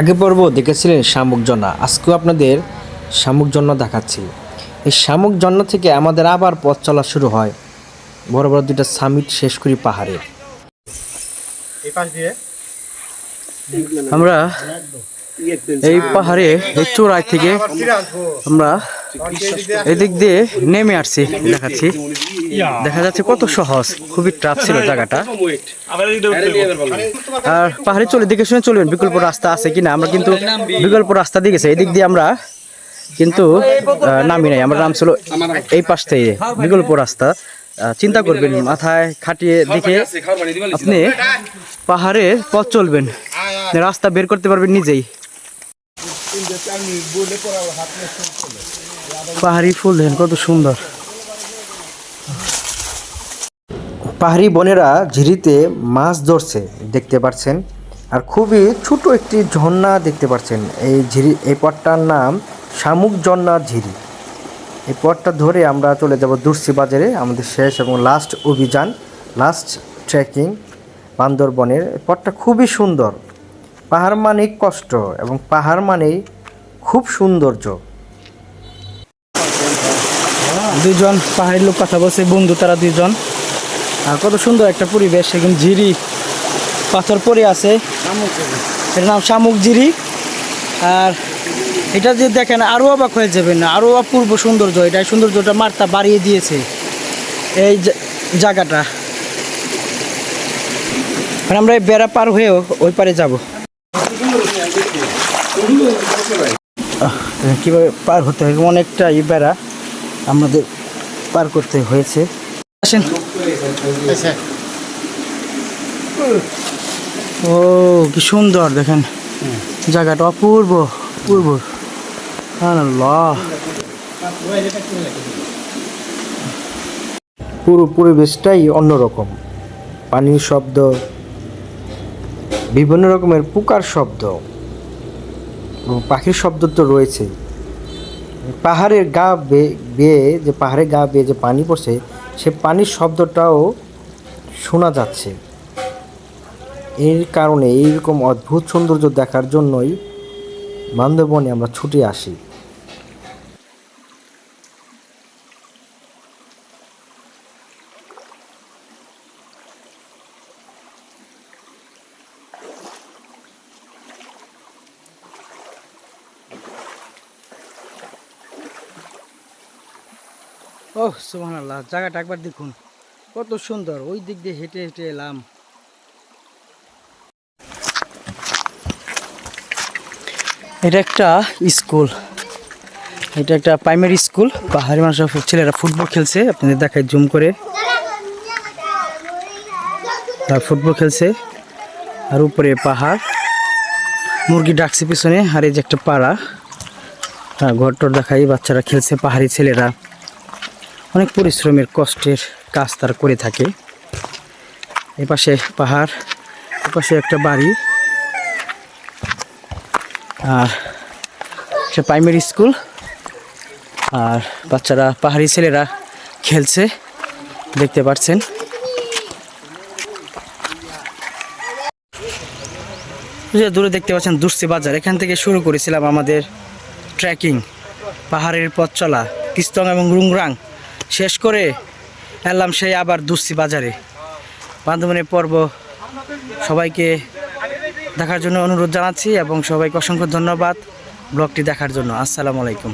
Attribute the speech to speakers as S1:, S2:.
S1: আগে পর্ব দেখেছিলেন শামুক জন্না আজকেও আপনাদের শামুক জন্না দেখাচ্ছি। এই শামুক জন্না থেকে আমাদের আবার পথ চলা শুরু হয়। বড় বড় দুইটা সামিট শেষ করি পাহাড়ে।
S2: এই পাশ দিয়ে।
S1: আমরা এই পাহাড়ে এই চূড়ায় থেকে আমরা এদিক দিয়ে নেমে আসছি, দেখাচ্ছি। দেখা যাচ্ছে কত সহজ, খুবই টাফ ছিল জায়গাটা। আর পাহাড়ে চলে দিকে শুনে চলবেন, বিকল্প রাস্তা আছে কিনা? আমরা কিন্তু বিকল্প রাস্তা দিয়ে গেছে, এদিক দিয়ে আমরা কিন্তু নামি নাই, আমার নাম ছিল এই পাশ থেকে, বিকল্প রাস্তা। চিন্তা করবেন, মাথায় খাটিয়ে দেখে আপনি পাহাড়ে পথ চলবেন, রাস্তা বের করতে পারবেন নিজেই। পাহাড়ি ফুল, দেখেন কত সুন্দর। পাহাড়ি বোনেরা ঝিরিতে মাছ ধরছে, দেখতে পাচ্ছেন। আর খুবই ছোট একটি ঝর্ণা দেখতে পাচ্ছেন। এই ঝিরি, এই পথটার নাম শামুক ঝর্ণার ঝিরি। এই পথটা ধরে আমরা চলে যাব দুর্সি বাজারে, আমাদের শেষ এবং লাস্ট অভিযান লাস্ট ট্রেকিং বান্দরবনের। পথটা খুবই সুন্দর। পাহাড় মানেই কষ্ট এবং পাহাড় মানেই খুব সৌন্দর্য। দুজন পাহাড়ি লোক কথা বলছে, বন্ধু তারা দুজন আর কত সুন্দর একটা পরিবেশ, এখানে ঝিরি পাথর পরে আছে। এটার নাম শামুক ঝিরি। আর এটা যে দেখেন আরও অবাক হয়ে যাবেন আরও অপূর্ব সৌন্দর্য, এটা সৌন্দর্যটা মার্তা বাড়িয়ে দিয়েছে এই জায়গাটা। আমরা এই বেড়া পার হয়েও ওই পারে যাব। কীভাবে পার হতে হবে অনেকটা এই বেড়া। আমাদের পার করতে হয়েছে। আসেন। ও কি সুন্দর দেখেন। জায়গাটা অপূর্ব অপূর্ব। পুরো পরিবেশটাই অন্যরকম। পানির শব্দ বিভিন্ন রকমের পোকার শব্দ। পাখির শব্দ তো রয়েছে পাহাড়ের গা বেয়ে যে, পাহাড়ের গা বেয়ে যে পানি পড়ছে, সে পানির শব্দটাও শোনা যাচ্ছে। এর কারণে এইরকম অদ্ভুত সৌন্দর্য দেখার জন্যই বান্দরবনে আমরা ছুটে আসি। ও সুহান আল্লাহ জায়গাটা একবার দেখুন। কত সুন্দর, ওই দিক দিয়ে হেঁটে হেঁটে এলাম। এটা একটা স্কুল। এটা একটা প্রাইমারি স্কুল। পাহাড়ি মানুষের ছেলেরা ফুটবল খেলছে। আপনাদের দেখায় জুম করে। আর ফুটবল খেলছে। আর উপরে পাহাড়। মুরগি ডাকছে পিছনে। আর এই যে একটা পাড়া। ঘর টর দেখাই বাচ্চারা খেলছে, পাহাড়ি ছেলেরা। অনেক পরিশ্রমের কষ্টের কাজ তারা করে থাকে। এপাশে পাহাড়, এপাশে একটা বাড়ি। আর সে প্রাইমারি স্কুল আর বাচ্চারা, পাহাড়ি ছেলেরা খেলছে, দেখতে পাচ্ছেন। যে দূরে দেখতে পাচ্ছেন দুর্সি বাজার। এখান থেকে শুরু করেছিলাম আমাদের ট্রেকিং পাহাড়ের পথ চলা, কিস্তং এবং রুংরাং। শেষ করে এলাম সেই আবার দুস্তি বাজারে। বান্ধবনের পর্ব সবাইকে দেখার জন্য অনুরোধ জানাচ্ছি এবং সবাইকে অসংখ্য ধন্যবাদ ব্লগটি দেখার জন্য। আসসালামু আলাইকুম।